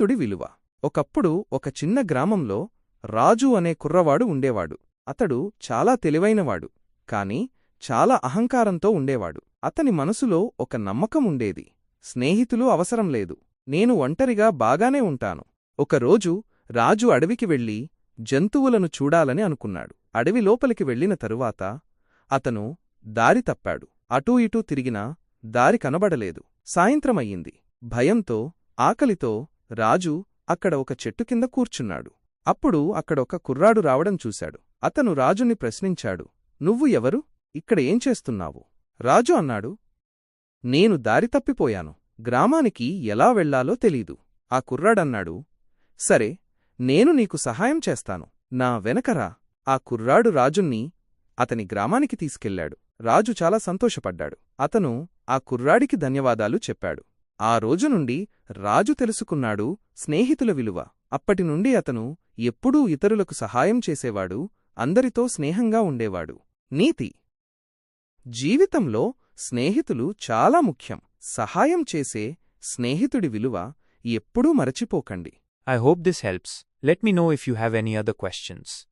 స్నేహితుడి విలువ. ఒకప్పుడు ఒక చిన్న గ్రామంలో రాజు అనే కుర్రవాడు ఉండేవాడు. అతడు చాలా తెలివైనవాడు కాని చాలా అహంకారంతో ఉండేవాడు. అతని మనసులో ఒక నమ్మకం ఉండేది. స్నేహితులు అవసరం లేదు. నేను ఒంటరిగా బాగానే ఉంటాను. ఒకరోజు రాజు అడవికి వెళ్ళి జంతువులను చూడాలని అనుకున్నాడు. అడవి లోపలికి వెళ్ళిన తరువాత అతను దారి తప్పాడు. అటూ ఇటూ తిరిగినా దారి కనబడలేదు. సాయంత్రమయ్యింది. భయంతో ఆకలితో రాజు అక్కడ ఒక చెట్టు కింద కూర్చున్నాడు. అప్పుడు అక్కడ ఒక కుర్రాడు రావడం చూశాడు. అతను రాజుని ప్రశ్నించాడు. నువ్వు ఎవరు? ఇక్కడ ఏం చేస్తున్నావు? రాజు అన్నాడు. నేను దారి తప్పిపోయాను. గ్రామానికి ఎలా వెళ్ళాలో తెలీదు. ఆ కుర్రాడన్నాడు సరే నేను నీకు సహాయం చేస్తాను. నా వెనకరా ఆ కుర్రాడు రాజుణ్ణి అతని గ్రామానికి తీసుకెళ్ళాడు రాజు చాలా సంతోషపడ్డాడు. అతను ఆ కుర్రాడికి ధన్యవాదాలు చెప్పాడు. ఆ రోజు నుండి రాజు తెలుసుకున్నాడు స్నేహితుల విలువ. అప్పటినుండి అతను ఎప్పుడూ ఇతరులకు సహాయం చేసేవాడు అందరితో స్నేహంగా ఉండేవాడు. నీతి. జీవితంలో స్నేహితులు చాలా ముఖ్యం. సహాయం చేసే స్నేహితుడి విలువ ఎప్పుడూ మరచిపోకండి. I hope this helps let me know if you have any other questions